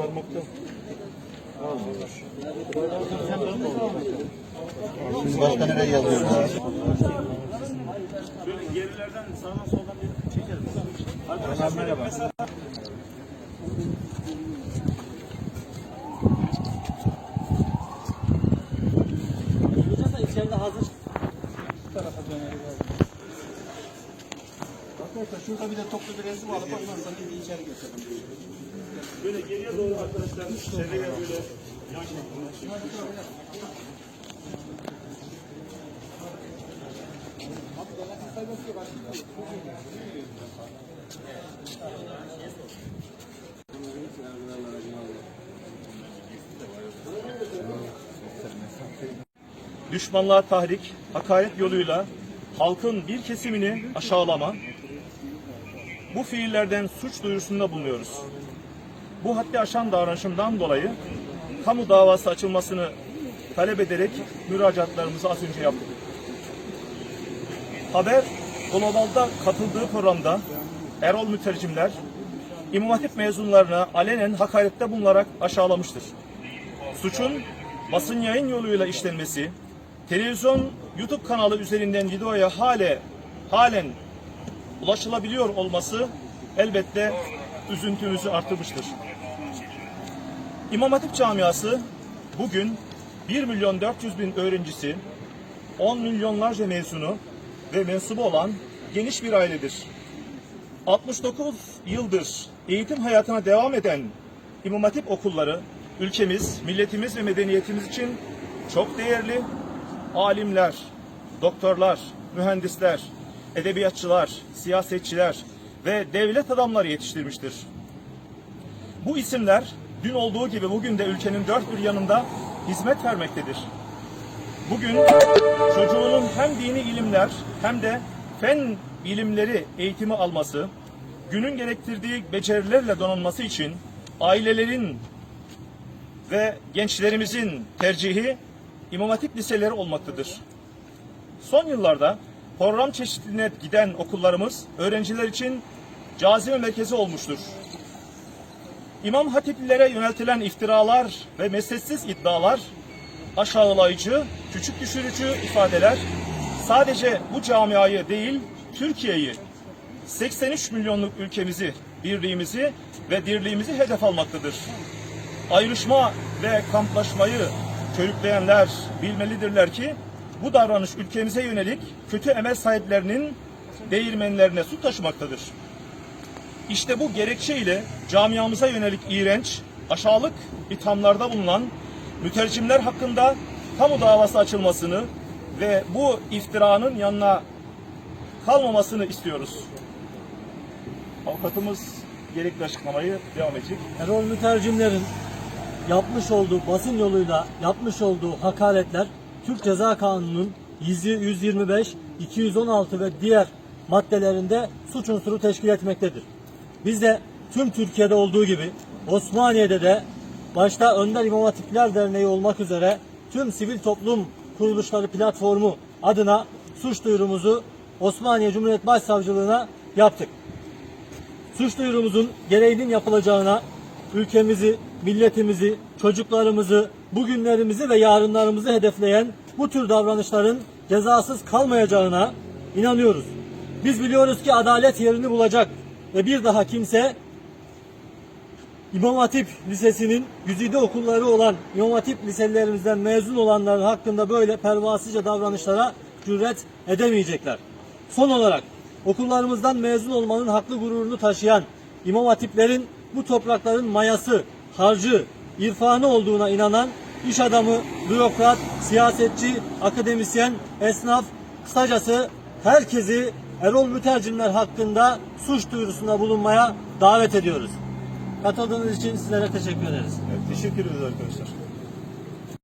parmakta. Şimdi başka nereye yazıyoruz abi? Böyle gerilerden sağdan soldan bir çekelim. Arkadaşlar merhaba. Şurada bir de toplu bir resim alıp ondan sonra bir içeri geçelim. Böyle geriye doğru arkadaşlar çevreye böyle düşmanlığa tahrik, hakaret yoluyla halkın bir kesimini aşağılama, bu fiillerden suç duyurusunda bulunuyoruz. Bu haddi aşan davranışımdan dolayı kamu davası açılmasını talep ederek müracaatlarımızı az önce yaptık. Haber Global'da katıldığı programda Erol Mütercimler İmam Hatip mezunlarına alenen hakarette bulunarak aşağılamıştır. Suçun basın yayın yoluyla işlenmesi, televizyon, YouTube kanalı üzerinden videoya hale halen ulaşılabiliyor olması elbette üzüntümüzü artırmıştır. İmam Hatip camiası bugün 1 milyon 400 bin öğrencisi, 10 milyonlarca mezunu ve mensubu olan geniş bir ailedir. 69 yıldır eğitim hayatına devam eden İmam Hatip okulları ülkemiz, milletimiz ve medeniyetimiz için çok değerli alimler, doktorlar, mühendisler, edebiyatçılar, siyasetçiler ve devlet adamları yetiştirmiştir. Bu isimler dün olduğu gibi bugün de ülkenin dört bir yanında hizmet vermektedir. Bugün çocuğunun hem dini ilimler hem de fen bilimleri eğitimi alması, günün gerektirdiği becerilerle donanması için ailelerin ve gençlerimizin tercihi İmam Hatip liseleri olmaktadır. Son yıllarda program çeşitliliğine giden okullarımız öğrenciler için cazibe merkezi olmuştur. İmam Hatiplilere yöneltilen iftiralar ve mesnetsiz iddialar, aşağılayıcı, küçük düşürücü ifadeler sadece bu camiayı değil, Türkiye'yi, 83 milyonluk ülkemizi, birliğimizi ve dirliğimizi hedef almaktadır. Ayrışma ve kamplaşmayı körükleyenler bilmelidirler ki bu davranış ülkemize yönelik kötü emel sahiplerinin değirmenlerine su taşımaktadır. İşte bu gerekçeyle camiamıza yönelik iğrenç, aşağılık ithamlarda bulunan mütercimler hakkında kamu davası açılmasını ve bu iftiranın yanına kalmamasını istiyoruz. Avukatımız gerekli açıklamayı devam edecek. Erol Mütercimler'in yapmış olduğu basın yoluyla yapmış olduğu hakaretler Türk Ceza Kanunu'nun 125, 216 ve diğer maddelerinde suç unsuru teşkil etmektedir. Biz de tüm Türkiye'de olduğu gibi Osmaniye'de de başta Önder İmam Hatipler Derneği olmak üzere tüm sivil toplum kuruluşları platformu adına suç duyurumuzu Osmaniye Cumhuriyet Başsavcılığına yaptık. Suç duyurumuzun gereğinin yapılacağına, ülkemizi, milletimizi, çocuklarımızı, bugünlerimizi ve yarınlarımızı hedefleyen bu tür davranışların cezasız kalmayacağına inanıyoruz. Biz biliyoruz ki adalet yerini bulacak ve bir daha kimse İmam Hatip Lisesi'nin güzide okulları olan İmam Hatip liselerimizden mezun olanların hakkında böyle pervasızca davranışlara cüret edemeyecekler. Son olarak okullarımızdan mezun olmanın haklı gururunu taşıyan İmam Hatiplerin bu toprakların mayası, harcı, irfanı olduğuna inanan iş adamı, bürokrat, siyasetçi, akademisyen, esnaf, kısacası herkesi Erol Mütercimler hakkında suç duyurusunda bulunmaya davet ediyoruz. Katıldığınız için sizlere teşekkür ederiz. Evet, teşekkür ederiz arkadaşlar.